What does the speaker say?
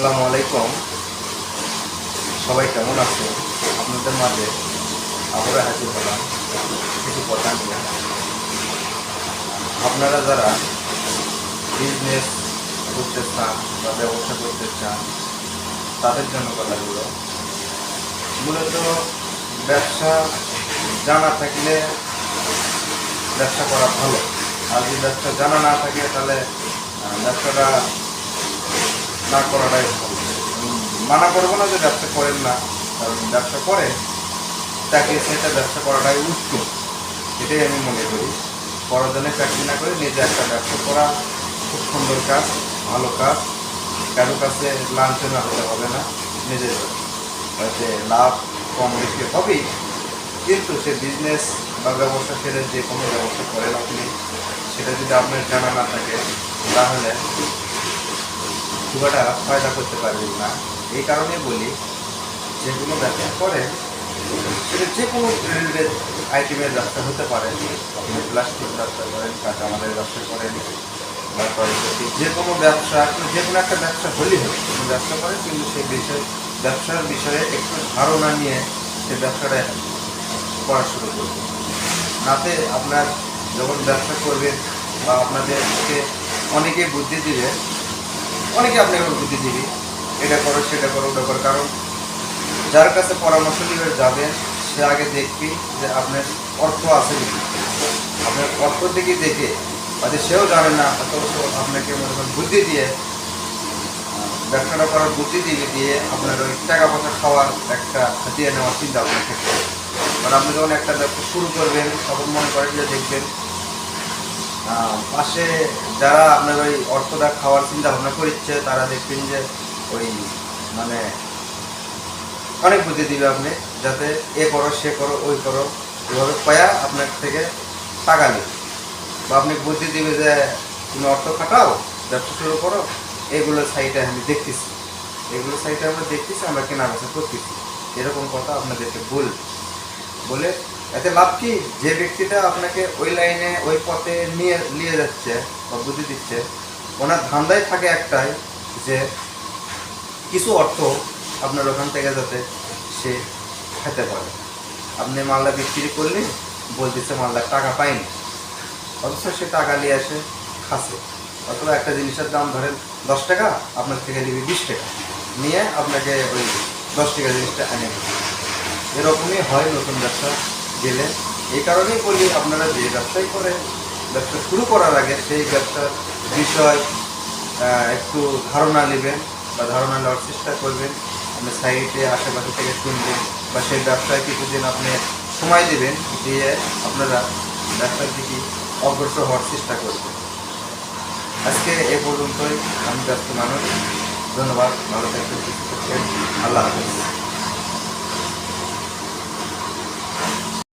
আসসালামু আলাইকুম। সবাই কেমন আছে? আপনাদের মাঝে আবারও হাজির হলাম কিছু কথা নিয়ে। আপনারা যারা বিজনেস করতে চান বা ব্যবসা করতে চান, তাদের জন্য কথাগুলো। মূলত ব্যবসা জানা থাকলে ব্যবসা করা ভালো। আর যদি ব্যবসা জানা না থাকে, তাহলে ব্যবসাটা না করাটাই মানা করব না যে ব্যবসা করেন না, কারণ ব্যবসা করে, তাকে সেটা ব্যবসা করাটাই উত্তম এটাই আমি মনে করি। পরজনে চাকরি না করে নিজে একটা ব্যবসা করা খুব সুন্দর কাজ, ভালো কাজ। কারও কাছে লাঞ্ছনা হতে হবে না, নিজের হয়তো লাভ কম বেশি হবেই। কিন্তু সে বিজনেস বা ব্যবসা ছেড়ে যে কোনো ব্যবসা করেন আপনি, সেটা যদি আপনার জানা না থাকে, তাহলে খুব একটা ফায়দা করতে পারবেন না। এই কারণে বলি যে কোনো ব্যবসা করেন, সেটা যে কোনো ব্র্যান্ডের আইটেমের ব্যবসা হতে পারে। আপনি প্লাস্টিক ব্যবসা করেন, কাঁচামালের ব্যবসা করেন তারপরে যে কোনো ব্যবসা যে কোনো একটা ব্যবসা হলেই হবে, কোনো ব্যবসা করেন, কিন্তু সেই বিষয়, ব্যবসার বিষয়ে একটু ধারণা নিয়ে সে ব্যবসাটা করা শুরু করবেন নাতে আপনার যখন ব্যবসা করবেন বা আপনাদেরকে অনেকে বুদ্ধি দিবে অনেকে আপনাকে বুদ্ধি দিবে এটা করো, সেটা করো, ওটা করো। কারণ যার কাছে পরামর্শ নিয়ে যাবেন সে আগে দেখবি যে আপনার অর্থ আছে নাকি আপনার অর্থ দিকে দেখে হয়তো সেও জানে না অথচ আপনাকে মনে করেন বুদ্ধি দিয়ে, ব্যবসাটা করার বুদ্ধি দিয়ে দিয়ে আপনার ওই টাকা পয়সা খাওয়ার একটা হাতিয়ে নেওয়ার চিন্তা আপনার ক্ষেত্রে কারণ আপনি যখন একটা ব্যবসা শুরু করবেন, তখন মনে করেন যে দেখবেন পাশে যারা আপনার ওই অর্থটা খাওয়ার চিন্তা ভাবনা করছে, তারা দেখবেন যে ওই মানে অনেক বুদ্ধি দিবে আপনি, যাতে এ করো, সে করো, ওই করো, এভাবে পায়া আপনার থেকে টাকা নেবে। বা আপনি বুদ্ধি দিবে যে তুমি অর্থ খাটাও, ব্যবসা শুরু করো, এগুলো সাইটে আমি দেখতেছি। এগুলো সাইটে আমরা দেখতেছি, আমরা কেনা বেচা করতেছি। এরকম কথা আপনাদেরকে বল, বলে এতে লাভ কি? যে ব্যক্তিটা আপনাকে ওই লাইনে, ওই পথে নিয়ে নিয়ে যাচ্ছে বা বুদ্ধি দিচ্ছে, ওনার ধান্দায় থাকে একটাই যে কিছু অর্থ আপনার ওখান থেকে যাতে সে খেতে পারে। আপনি মালটা বিক্রি করলে বলতেছে মালটার টাকা পাইনি অথচ সে টাকা নিয়ে আসে খাসে অথবা একটা জিনিসের দাম ধরেন দশ টাকা, আপনার থেকে নিবি বিশ টাকা। নিয়ে আপনাকে ওই দশ টাকা জিনিসটা এনে। এরকমই হয় নতুন ব্যবসা। গেলে, এই কারণেই বলি আপনারা যে ব্যবসাই করেন ব্যবসা শুরু করার আগে সেই ব্যবসার বিষয় একটু ধারণা নেবেন বা ধারণা নেওয়ার চেষ্টা করবেন। আপনি সাইটে, আশেপাশে থেকে শুনবেন বা সেই ব্যবসায় কিছুদিন আপনি সময় দেবেন দিয়ে আপনারা ব্যবসার দিকে অগ্রসর হওয়ার চেষ্টা করবেন। আজকে এ পর্যন্তই। আমি ব্যস্ত মানুষ। ধন্যবাদ। ভালো থাকবেন। আল্লাহ হাফিজ।